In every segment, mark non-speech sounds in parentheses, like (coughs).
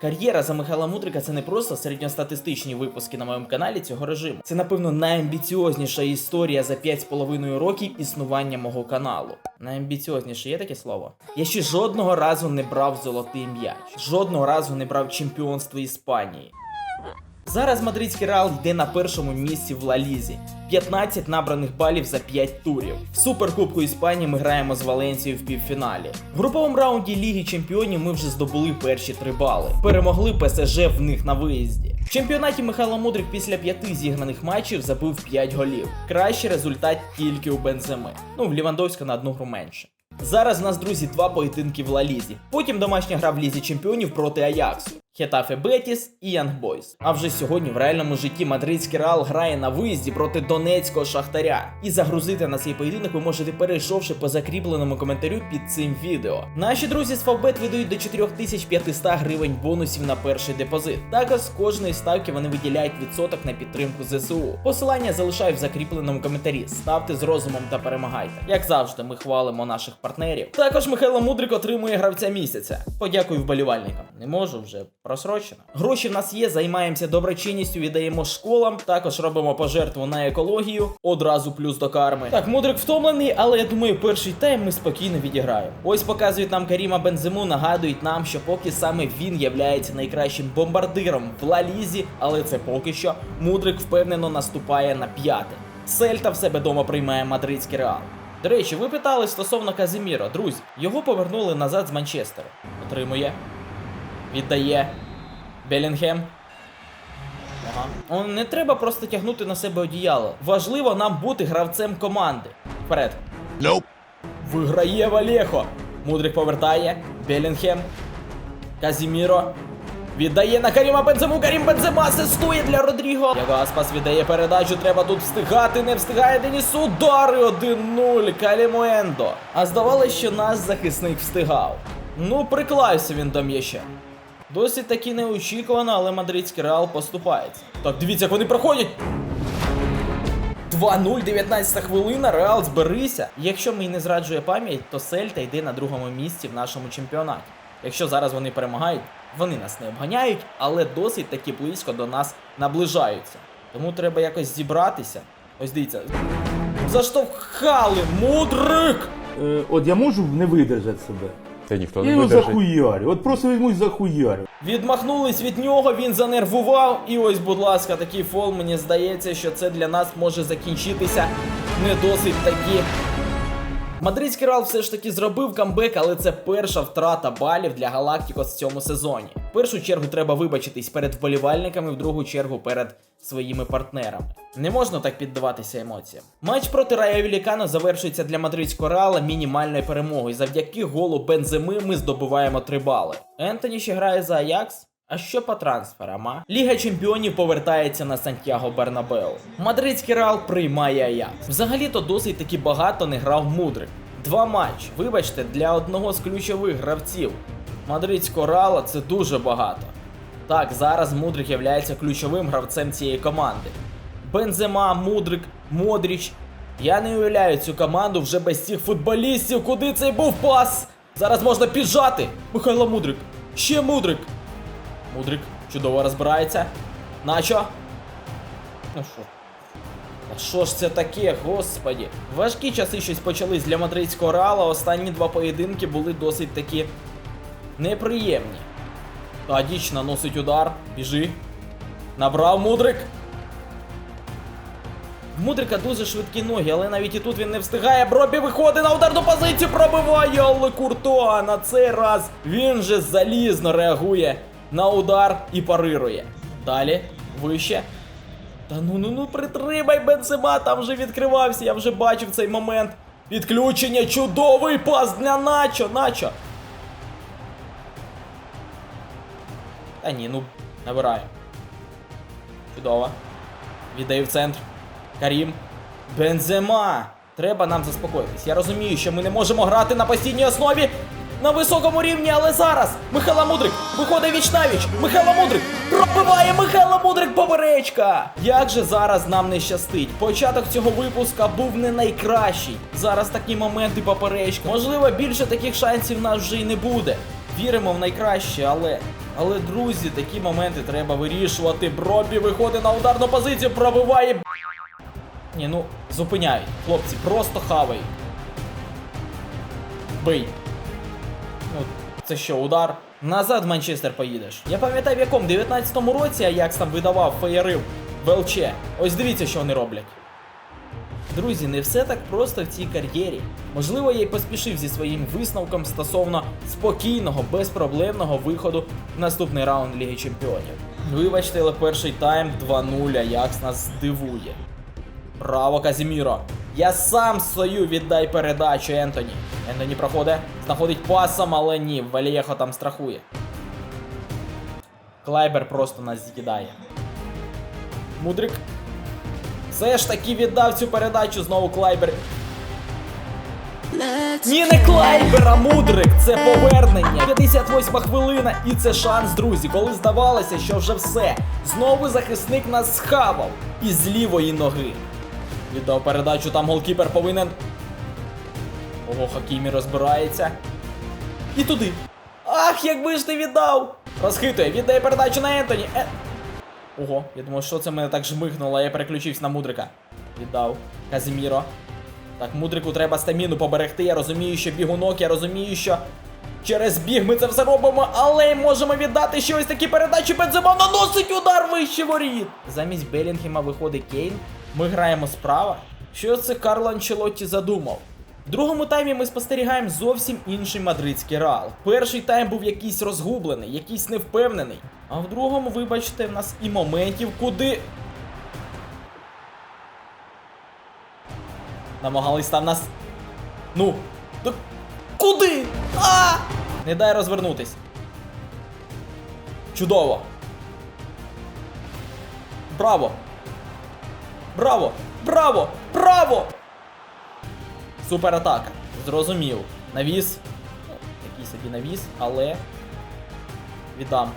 Кар'єра за Михайла Мудрика це не просто середньостатистичні випуски на моєму каналі цього режиму. Це, напевно, найамбіціозніша історія за 5,5 років існування мого каналу. Найамбіціозніше є таке слово. Я ще жодного разу не брав золотий м'яч, жодного разу не брав чемпіонство Іспанії. Зараз мадридський реал йде на першому місці в Ла Лізі. 15 набраних балів за 5 турів. В суперкубку Іспанії ми граємо з Валенцією в півфіналі. В груповому раунді Ліги Чемпіонів ми вже здобули перші 3 бали. Перемогли ПСЖ в них на виїзді. В чемпіонаті Михайло Мудрик після п'яти зіграних матчів забив 5 голів. Кращий результат тільки у Бенземи. Ну, в Лівандовська на одну гру менше. Зараз у нас, друзі, два поєдинки в Ла Лізі. Потім домашня гра в Лізі Чемпіонів проти Аяксу. Хетафе Бетіс і Янг Бойс. А вже сьогодні в реальному житті мадридський Реал грає на виїзді проти Донецького Шахтаря. І загрузити на цей поєдинок ви можете перейшовши по закріпленому коментарю під цим відео. Наші друзі з Фавбет видають до 4500 гривень бонусів на перший депозит. Також з кожної ставки вони виділяють відсоток на підтримку ЗСУ. Посилання залишаю в закріпленому коментарі. Ставте з розумом та перемагайте. Як завжди, ми хвалимо наших партнерів. Також Михайло Мудрик отримує гравця місяця. Подякую вболівальникам. Не можу вже просрочено. Гроші в нас є, займаємося доброчинністю, віддаємо школам. Також робимо пожертву на екологію. Одразу плюс до карми. Так, мудрик втомлений, але я думаю, перший тайм ми спокійно відіграємо. Ось показують нам Каріма Бензему, нагадують нам, що поки саме він являється найкращим бомбардиром в Ла Лізі, але це поки що. Мудрик впевнено наступає на п'яте. Сельта в себе дома приймає мадридський реал. До речі, ви питали стосовно Казиміро, друзі, його повернули назад з Манчестера. Отримує. Віддає. Белінгем. Ага. Не треба просто тягнути на себе одіяло. Важливо нам бути гравцем команди. Вперед. Nope. Виграє Валєхо. Мудрик повертає. Белінгем. Казіміро. Віддає на Каріма Бензему. Карім Бензема асистує для Родріго. Яго Аспас віддає передачу. Треба тут встигати. Не встигає Деніс. Удари 1-0. Калімуендо. А здавалося, що наш захисник встигав. Ну, приклався він до м'яча. Досить таки неочікувано, але мадридський реал поступається. Так, дивіться, як вони проходять. 2-0, 19 хвилина, Реал зберися. Якщо мені не зраджує пам'ять, то Сельта йде на другому місці в нашому чемпіонаті. Якщо зараз вони перемагають, вони нас не обганяють, але досить таки близько до нас наближаються. Тому треба якось зібратися. Ось дивіться. Заштовхали, мудрик! Е, от я можу не видержати себе. Та ніхто не видержить. захуярю. От просто візьмусь захуярю. Відмахнулись від нього, він занервував. І ось, будь ласка, такий фол. Мені здається, що це для нас може закінчитися не досить таки. Мадридський Реал все ж таки зробив камбек, але це перша втрата балів для Галактикос в цьому сезоні. В першу чергу треба вибачитись перед вболівальниками, в другу чергу перед своїми партнерами. Не можна так піддаватися емоціям. Матч проти Рая Вілікано завершується для мадридського Реала мінімальною перемогою. Завдяки голу Бенземи ми здобуваємо 3 бали. Ентоні ще грає за Аякс. А що по трансферам, а? Ліга чемпіонів повертається на Сантьяго Бернабеу. Мадридський Реал приймає Аякс. Взагалі-то досить таки багато не грав Мудрик. Два матчі. Вибачте, для одного з ключових гравців мадридського Реала це дуже багато. Так, зараз Мудрик є ключовим гравцем цієї команди. Бензема, Мудрик, Модріч. Я не уявляю цю команду вже без цих футболістів. Куди цей був пас? Зараз можна піджати. Михайло Мудрик. Ще Мудрик. Мудрик чудово розбирається. Начо. Ну що? А що ж це таке, господі? Важкі часи щось почались для мадридського реала. Останні два поєдинки були досить такі неприємні. Тадіч наносить удар, біжи. Набрав Мудрик. Мудрика дуже швидкі ноги, але навіть і тут він не встигає. Бробі виходить на ударну позицію, пробиває, але Куртуа на цей раз він же залізно реагує на удар і парирує. Далі, вище. Та ну ну ну притримай Бензема, там вже відкривався, я вже бачив цей момент. Відключення, чудовий пас для Начо, Начо. Та ні, ну, набираю. Чудово. Віддаю в центр. Карім. Бензема. Треба нам заспокоїтись. Я розумію, що ми не можемо грати на постійній основі на високому рівні, але зараз Михайло Мудрик виходить віч навіч. Михайло Мудрик пробиває Михайло Мудрик поперечка. Як же зараз нам не щастить? Початок цього випуска був не найкращий. Зараз такі моменти поперечка. Можливо, більше таких шансів в нас вже й не буде. Віримо в найкраще, але Але, друзі, такі моменти треба вирішувати. Бробі виходить на ударну позицію, пробиває. Ні, ну, зупиняють. Хлопці, просто хавають. Бий. Це що, удар? Назад в Манчестер поїдеш. Я пам'ятаю, в якому 19-му році Аякс там видавав феєрив в ЛЧ. Ось дивіться, що вони роблять. Друзі, не все так просто в цій кар'єрі. Можливо, я й поспішив зі своїм висновком стосовно спокійного, безпроблемного виходу в наступний раунд Ліги Чемпіонів. Вибачте, але перший тайм 2-0 Аякс нас здивує. Браво, Казіміро! Я сам стою, віддай передачу Ентоні. Ентоні проходить, знаходить пасом, але ні, Валієхо там страхує. Клайбер просто нас з'їдає. Мудрик. Все ж таки віддав цю передачу знову Клайбер. Ні, не Клайбер, а Мудрик! Це повернення. 58 хвилина, і це шанс, друзі, коли здавалося, що вже все. Знову захисник нас схавав. І з лівої ноги. Віддав передачу, там голкіпер повинен. Ого, Хакімі розбирається. І туди. Ах, якби ж ти віддав! Розхитує, віддає передачу на Ентоні. Е... Ого, я думав, що це мене так жмихнуло, а я переключився на Мудрика. Віддав. Казіміро. Так, Мудрику треба стаміну поберегти. Я розумію, що бігунок, я розумію, що через біг ми це все робимо, але можемо віддати ще ось такі передачі. Бензема наносить удар вище воріт. Замість Белінгема виходить Кейн. Ми граємо справа. Що це Карло Анчелотті задумав? В другому таймі ми спостерігаємо зовсім інший мадридський реал. Перший тайм був якийсь розгублений, якийсь невпевнений. А в другому, вибачте, в нас і моментів, куди. Намагались там нас. Ну. Да куди? А! Не дай розвернутись. Чудово. Браво! Браво! Браво! Браво! Суператака. Зрозумів. Навіс. Ну, такий собі навіс, але. Віддам.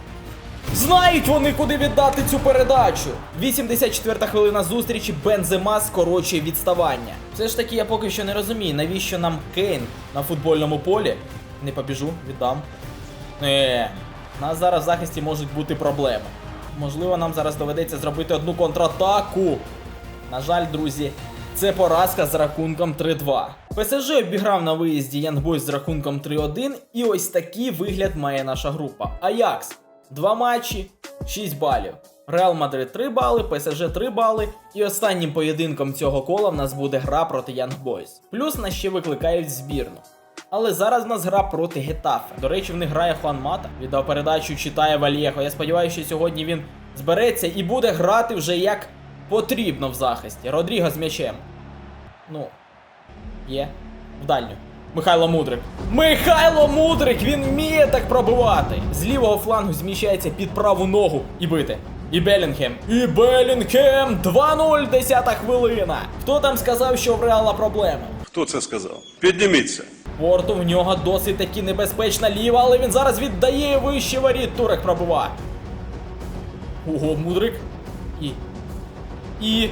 Знають вони, куди віддати цю передачу. 84-та хвилина зустрічі Бензема скорочує відставання. Все ж таки, я поки що не розумію, навіщо нам Кейн на футбольному полі. Не побіжу, віддам. Не, нас зараз в захисті можуть бути проблеми. Можливо, нам зараз доведеться зробити одну контратаку. На жаль, друзі, це поразка з рахунком 3-2. ПСЖ обіграв на виїзді Янгбой з рахунком 3-1, і ось такий вигляд має наша група. Аякс. Два матчі, 6 балів. Реал Мадрид 3 бали, ПСЖ 3 бали. І останнім поєдинком цього кола в нас буде гра проти Young Boys. Плюс нас ще викликають збірну. Але зараз в нас гра проти Гетафе. До речі, в них грає Хуан Мата. Віддав передачу, читає Вальєхо. Я сподіваюся, що сьогодні він збереться і буде грати вже як потрібно в захисті. Родріго з м'ячем. Ну, є. В дальню. Михайло Мудрик. Михайло Мудрик! Він вміє так пробивати. З лівого флангу зміщається під праву ногу і бити. І Белінгем. І Белінгем! 2-0, 10 хвилина. Хто там сказав, що в Реала проблеми? Хто це сказав? Підніміться. Порту в нього досить таки небезпечна ліва, але він зараз віддає вище воріт. Турек пробиває. Ого, Мудрик. І.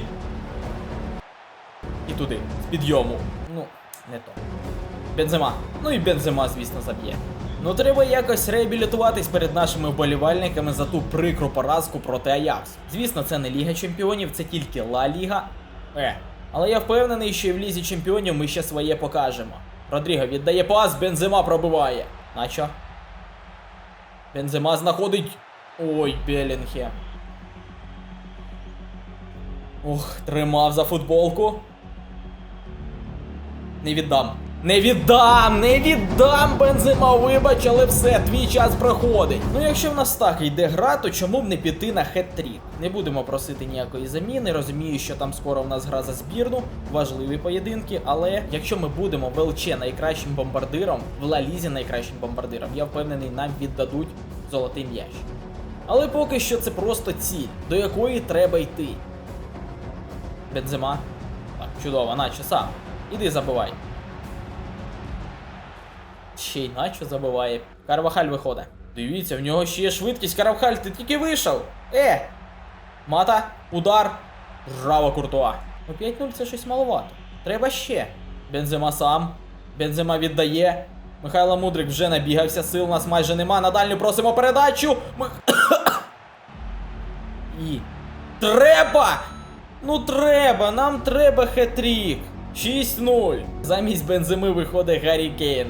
І. Туди. З підйому. Ну, не то. Бензема. Ну і Бензема, звісно, заб'є. Ну треба якось реабілітуватись перед нашими вболівальниками за ту прикру поразку проти Аякс. Звісно, це не Ліга Чемпіонів, це тільки Ла Ліга. Е. Але я впевнений, що і в Лізі Чемпіонів ми ще своє покажемо. Родріго віддає пас, Бензема пробиває. Начо? Бензема знаходить. Ой, Белінгем. Ух, тримав за футболку. Не віддам. Не віддам, не віддам, Бензима, вибач, але все, твій час проходить. Ну якщо в нас так йде гра, то чому б не піти на хет-трік? Не будемо просити ніякої заміни, розумію, що там скоро в нас гра за збірну, важливі поєдинки, але якщо ми будемо в ЛЧ найкращим бомбардиром, в Ла Лізі найкращим бомбардиром, я впевнений, нам віддадуть золотий м'яч. Але поки що це просто ціль, до якої треба йти. Бензима. Так, чудово, наче сам. Іди забивай. Ще й наче забиває. Карвахаль виходить. Дивіться, в нього ще є швидкість. Карвахаль, ти тільки вийшов. Е! Мата, удар. Браво, Куртуа. Ну 5-0 це щось маловато. Треба ще. Бензема сам. Бензема віддає. Михайло Мудрик вже набігався, сил у нас майже нема. На дальню просимо передачу. Ми... (coughs) І. Треба! Ну треба, нам треба хет-трік. 6-0. Замість бензими виходить Гаррі Кейн.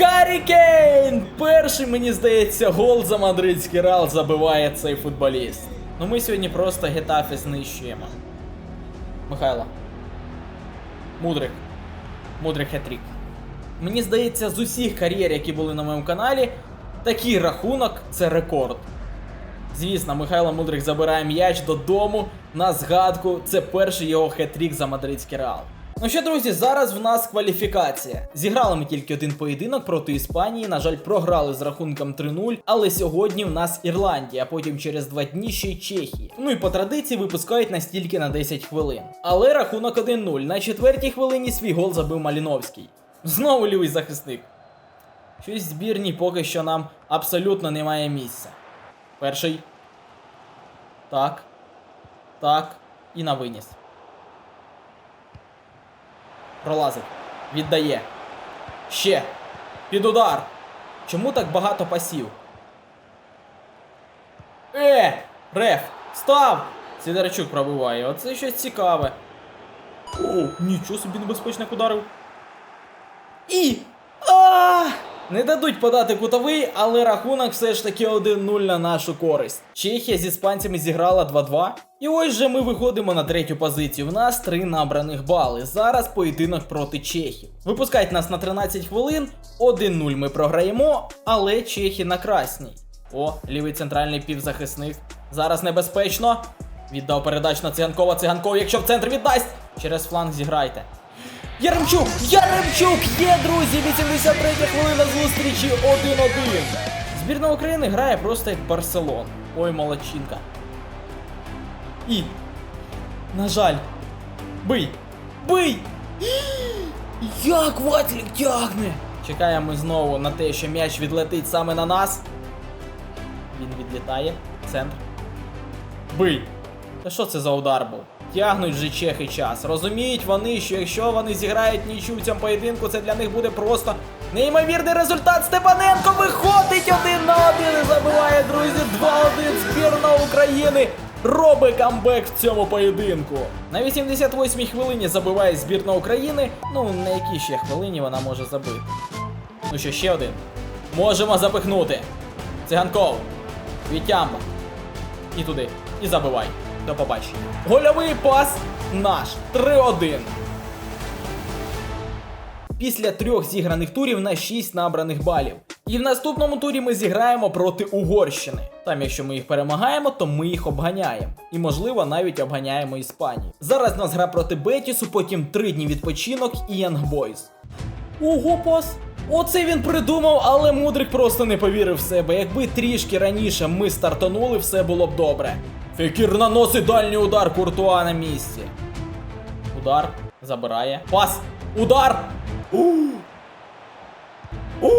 Гаррі Кейн! Перший, мені здається, гол за мадридський рал забиває цей футболіст. Ну ми сьогодні просто Гетафе знищуємо. Михайло. Мудрик. Мудрик хет-трік. Мені здається, з усіх кар'єр, які були на моєму каналі, такий рахунок це рекорд. Звісно, Михайло Мудрик забирає м'яч додому на згадку. Це перший його хет-трік за мадридський реал. Ну що, друзі, зараз в нас кваліфікація. Зіграли ми тільки один поєдинок проти Іспанії. На жаль, програли з рахунком 3-0. Але сьогодні в нас Ірландія, а потім через два дні ще й Чехія. Ну і по традиції випускають настільки на 10 хвилин. Але рахунок 1-0. На четвертій хвилині свій гол забив Маліновський. Знову лівий захисник. Щось в збірній поки що нам абсолютно немає місця. Перший. Так. Так. І на виніс. Пролазить. Віддає. Ще. Під удар. Чому так багато пасів? Е! Реф! Став! Сидорчук пробиває. Оце щось цікаве. О, нічого собі небезпечно ударив. І. А! Не дадуть подати кутовий, але рахунок все ж таки 1-0 на нашу користь. Чехія з іспанцями зіграла 2-2. І ось же ми виходимо на третю позицію. В нас три набраних бали. Зараз поєдинок проти Чехів. Випускають нас на 13 хвилин. 1-0 ми програємо, але Чехи на красній. О, лівий центральний півзахисник. Зараз небезпечно. Віддав передач на циганкова циганков, якщо в центр віддасть. Через фланг зіграйте. Яремчук! Яремчук! Є, друзі! 83 хвилина зустрічі 1-1. Збірна України грає просто як Барселон. Ой, молодчинка. І. На жаль. Бий! Бий! (gasps) Як Ватлік тягне! Чекаємо знову на те, що м'яч відлетить саме на нас. Він відлітає. Центр. Бий! Та що це за удар був? Тягнуть же чехи час. Розуміють вони, що якщо вони зіграють нічу в цьому поєдинку, це для них буде просто неймовірний результат. Степаненко виходить один на один і забиває, друзі, 2-1 збірна України. Робить камбек в цьому поєдинку. На 88-й хвилині забиває збірна України. Ну, на якій ще хвилині вона може забити. Ну що, ще один. Можемо запихнути. Циганков. Вітямба. І туди. І забивай. До побачення. Гольовий пас наш. 3-1. Після трьох зіграних турів на 6 набраних балів. І в наступному турі ми зіграємо проти Угорщини. Там, якщо ми їх перемагаємо, то ми їх обганяємо. І, можливо, навіть обганяємо Іспанію. Зараз в нас гра проти Бетісу, потім 3 дні відпочинок і Янгбойз. Ого, пас! Оце він придумав, але мудрик просто не повірив в себе. Якби трішки раніше ми стартанули, все було б добре. Фекір наносить дальній удар Куртуа на місці. Удар. Забирає. Пас. Удар. У. У.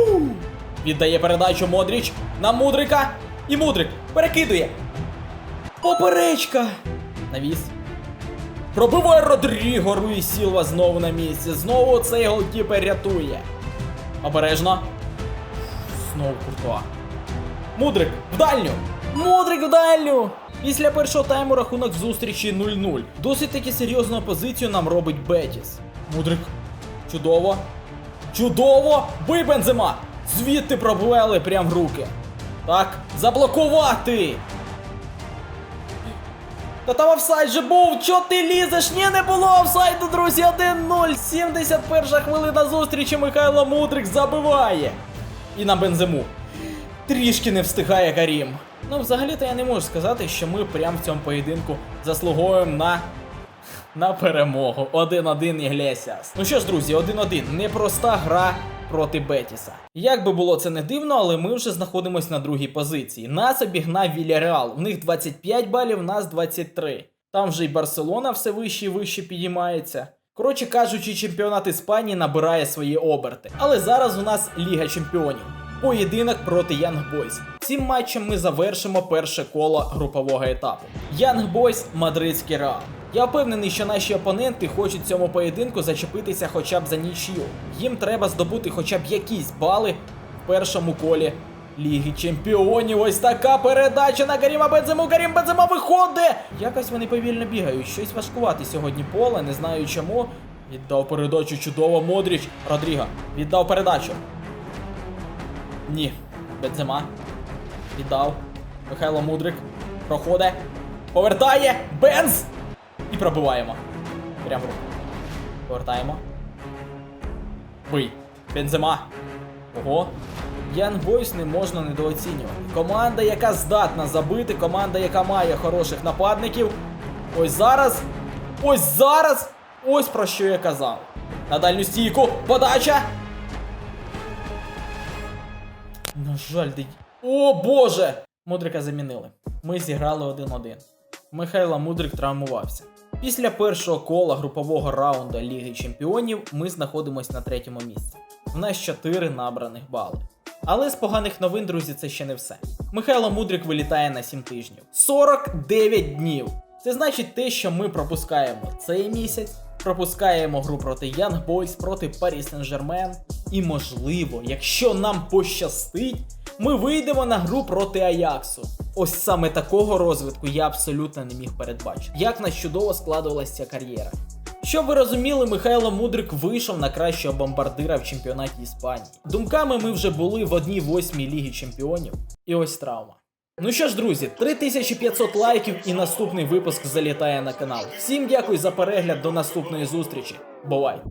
Віддає передачу Модріч на Мудрика. І Мудрик перекидує. Поперечка. Навіс. Пробиває Родріго Руї Сілва знову на місці. Знову цей голкіпер рятує. Обережно. Знову Куртуа. Мудрик в дальню! Мудрик в дальню! Після першого тайму рахунок зустрічі 0-0. Досить таки серйозну опозицію нам робить Бетіс. Мудрик. Чудово. Чудово! Бий Бензема! Звідти пробували прям в руки. Так, заблокувати! Та там офсайд же був! Чо ти лізеш? Ні, не було офсайду, друзі! 1-0! 71 хвилина зустрічі Михайло Мудрик забиває. І на бензиму. Трішки не встигає Карім. Ну, взагалі-то я не можу сказати, що ми прямо в цьому поєдинку заслуговуємо на. На перемогу. 1-1 Іглесіас. Ну що ж, друзі, 1-1. Непроста гра проти Бетіса. Як би було це не дивно, але ми вже знаходимося на другій позиції. Нас обігнав Вільяреал. В них 25 балів, нас 23. Там вже й Барселона все вище і вище підіймається. Коротше кажучи, чемпіонат Іспанії набирає свої оберти. Але зараз у нас Ліга Чемпіонів. Поєдинок проти Young Boys. Цим матчем ми завершимо перше коло групового етапу. Young Boys – Мадридський Реал. Я впевнений, що наші опоненти хочуть цьому поєдинку зачепитися хоча б за нічию. Їм треба здобути хоча б якісь бали в першому колі Ліги Чемпіонів. Ось така передача на Каріма Бензему. Карім Бензема виходить! Якось вони повільно бігають. Щось важкувати сьогодні поле, не знаю чому. Віддав передачу чудово Модріч. Родріго. Віддав передачу. Ні. Бензема. Віддав. Михайло Мудрик. Проходить. Повертає. Бенз! І пробиваємо. Прямо. Повертаємо. Бий. Бензема. Ого. Ян Бойс не можна недооцінювати. Команда, яка здатна забити, команда, яка має хороших нападників. Ось зараз. Ось зараз. Ось про що я казав. На дальню стійку. Подача. На жаль, дить. О боже! Мудрика замінили. Ми зіграли 1-1. Михайло Мудрик травмувався. Після першого кола групового раунду Ліги Чемпіонів ми знаходимося на третьому місці. У нас 4 набраних бали. Але з поганих новин, друзі, це ще не все. Михайло Мудрик вилітає на 7 тижнів. 49 днів. Це значить те, що ми пропускаємо цей місяць, пропускаємо гру проти Young Boys, проти Paris Saint-Germain. І можливо, якщо нам пощастить, ми вийдемо на гру проти Аяксу. Ось саме такого розвитку я абсолютно не міг передбачити. Як нас чудово складувалася ця кар'єра. Щоб ви розуміли, Михайло Мудрик вийшов на кращого бомбардира в чемпіонаті Іспанії. Думками ми вже були в одній восьмій лігі чемпіонів. І ось травма. Ну що ж, друзі, 3500 лайків і наступний випуск залітає на канал. Всім дякую за перегляд, до наступної зустрічі. Бувай!